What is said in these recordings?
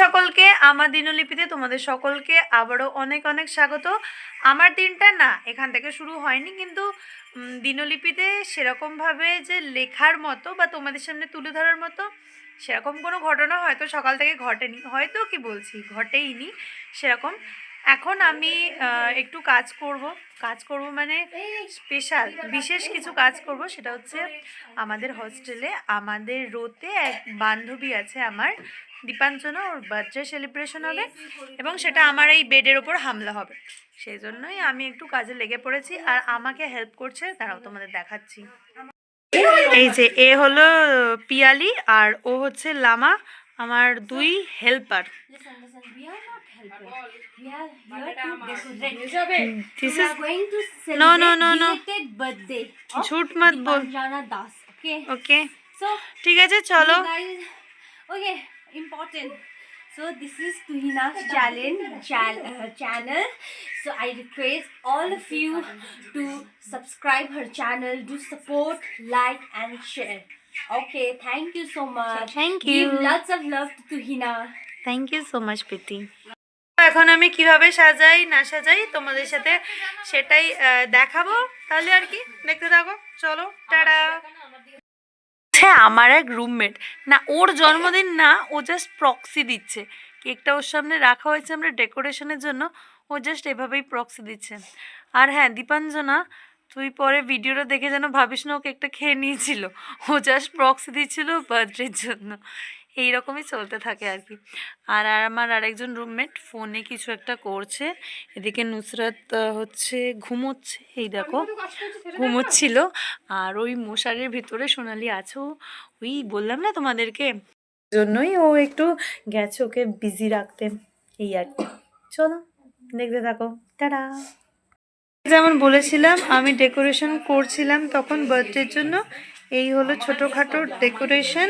সকলকে, আমার দিনলিপিতে তোমাদের সকলকে আবারও অনেক অনেক স্বাগত। আমার দিনটা না, এখান থেকে শুরু হয়নি, কিন্তু দিনলিপিতে সেরকমভাবে যে লেখার মতো বা তোমাদের সামনে তুলে ধরার মতো সেরকম কোনো ঘটনা হয়তো সকাল থেকে ঘটেনি। হয়তো কি বলছি? ঘটেইনি সেরকম। এখন আমি একটু কাজ করব। কাজ করব মানে স্পেশাল বিশেষ কিছু কাজ করব, সেটা হচ্ছে আমাদের হোস্টেলে আমাদের রোতে এক বান্ধবী আছে আমার, দীপাঞ্জনা, ওর বার্থডে সেলিব্রেশন হবে এবং সেটা আমার এই বেডের ওপর হামলা হবে। সেই জন্যই আমি একটু কাজে লেগে পড়েছি আর আমাকে হেল্প করছে তারাও তোমাদের দেখাচ্ছি। এই যে, এ হলো পিয়ালি আর ও হচ্ছে লামা। আমার দুই helper Listen, listen. We are not helpers. We are here to decorate. This we is are going to celebrate No, no, no, no. belated birthday of ঝুট মত বল Dipanjana Das. Okay. ওকে So, ঠিক আছে চলো you guys. Okay. Important. So this is Tuhina's challenge chal- uh, channel. So I request all of you to subscribe her channel, do support, like, and share. Okay, thank you so much. Thank you. Give lots of love to Tuhina. Thank you so much Preeti এখন আমি কীভাবে সাজাই না সাজাই তোমাদের সাথে সেটাই দেখাবো। তাহলে আর কি দেখতে থাকো। চলো টাটা। হ্যাঁ আমার এক রুমমেট না ওর জন্মদিন না ও জাস্ট প্রক্সি দিচ্ছে। কেকটা ওর সামনে রাখা হয়েছে আমরা ডেকোরেশনের জন্য। ও জাস্ট এভাবেই প্রক্সি দিচ্ছে। আর হ্যাঁ দীপাঞ্জনা তুই পরে ভিডিওটা দেখে যেন ভাবিস না ও কেকটা খেয়ে নিয়েছিল। ও জাস্ট প্রক্সি দিচ্ছিল বার্থডের জন্য। এইরকমই চলতে থাকে আর কি। আর আর আমার আরেকজন রুমমেট ফোনে কিছু একটা করছে। এদিকে নুসরাত হচ্ছে ঘুমোচ্ছে এই দেখো। ঘুমোচ্ছিল। আর ওই মশারির ভিতরে সোনালি আছো। ওই বললাম না তোমাদেরকে? জন্যই ও একটু গেছে ওকে বিজি রাখতে। এই আর কি। চলো দেখতে থাকো। টাটা। যেমন বলেছিলাম, আমি ডেকোরেশন করছিলাম তখন বার্থডের জন্য। এই হলো ছোটোখাটো ডেকোরেশন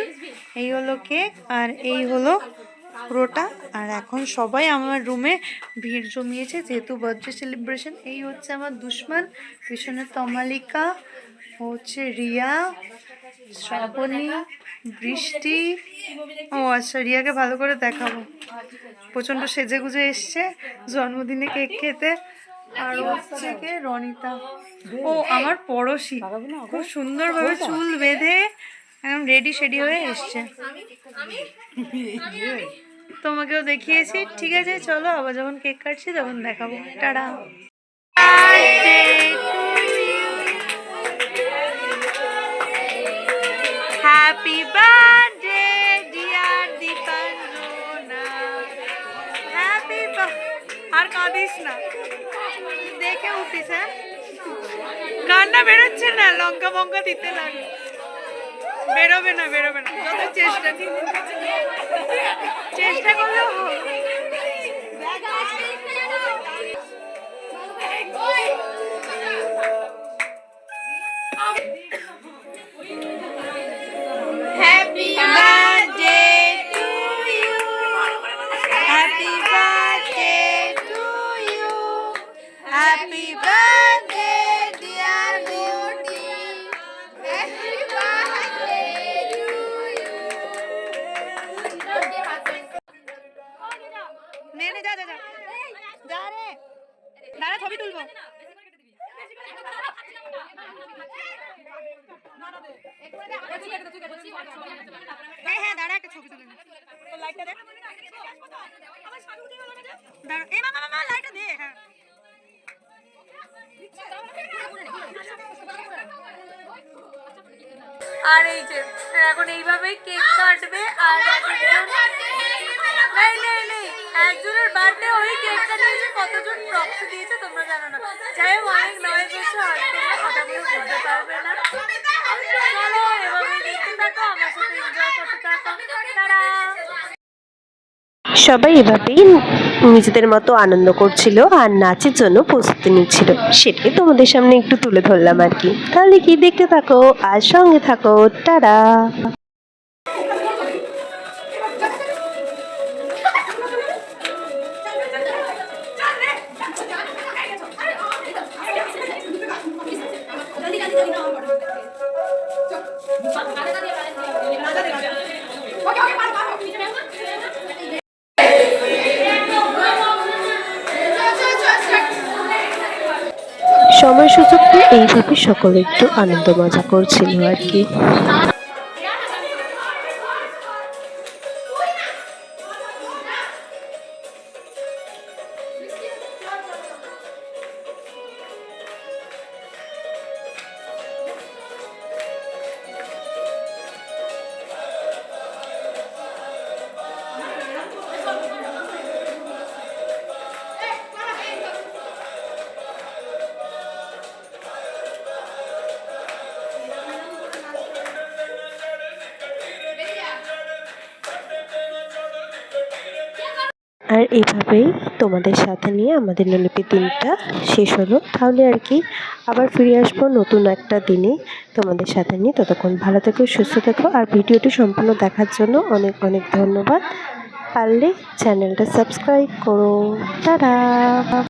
এই হলো কেক আর এই হলো পুরোটা। আর এখন সবাই আমার রুমে ভিড় জমিয়েছে, যেহেতু বার্থডে সেলিব্রেশন এই হচ্ছে আমার দুশ্মন, পিছনে তমালিকা, হচ্ছে রিয়া, শ্রাবণী, বৃষ্টি। ও আচ্ছা রিয়াকে ভালো করে দেখাবো। প্রচণ্ড সেজে গুজে এসছে, জন্মদিনে কেক খেতে। আর হচ্ছে কে? রনিতা। ও আমার পড়োশি। খুব সুন্দরভাবে চুল বেঁধে একদম রেডি সেডি হয়ে এসছে। তোমাকেও দেখিয়েছি। ঠিক আছে চলো আবার যখন কেক কাটছি তখন দেখাবো। Tata. Happy birthday dear Dipanjana happy আর কাঁদিস না। দেখে উঠিস কান্না বেরোচ্ছে না লঙ্কা বঙ্কা দিতে লাগে বেরোবে না বেরোবে না। যত চেষ্টা যা রে। দাঁড়া ছবি তুলবো। হ্যাঁ হ্যাঁ দাঁড়া একটা ছবি তুলে লাইটটা দে দাঁড়া এই মামা মামা লাইটটা দে হ্যাঁ। আর এই যে এখন এইভাবেই কেক কাটবে আর একজন একজনের বার্থডে ওই কেকটা কতজন দিয়েছে তোমরা জানো না। যাই হোক, অনেক নয় বছর কথাগুলো পারবে না। চলো, এভাবেই দেখতে থাকো, আমার সাথে এনজয় করতে থাকো। তারা সবাই এভাবেই নিজেদের মতো আনন্দ করছিল আর নাচের জন্য প্রস্তুতি নিচ্ছিল। সেটাই তোমাদের সামনে একটু তুলে ধরলাম আর কি। তাহলে কি দেখতে থাকো আর সঙ্গে থাকো। টাটা! সময় সুযোগ এইভাবে সকলে একটু আনন্দ মজা করছিল আর কি। আর এইভাবেই তোমাদের সাথে নিয়ে আমাদের নলিপি দিনটা শেষ হলো। তাহলে আর কি, আবার ফিরে আসব নতুন একটা দিনে তোমাদের সাথে নিয়ে। ততক্ষণ ভালো থেকো, সুস্থ থেকো। আর ভিডিওটি সম্পূর্ণ দেখার জন্য অনেক অনেক ধন্যবাদ। পারলে চ্যানেলটা সাবস্ক্রাইব করো। টাটা!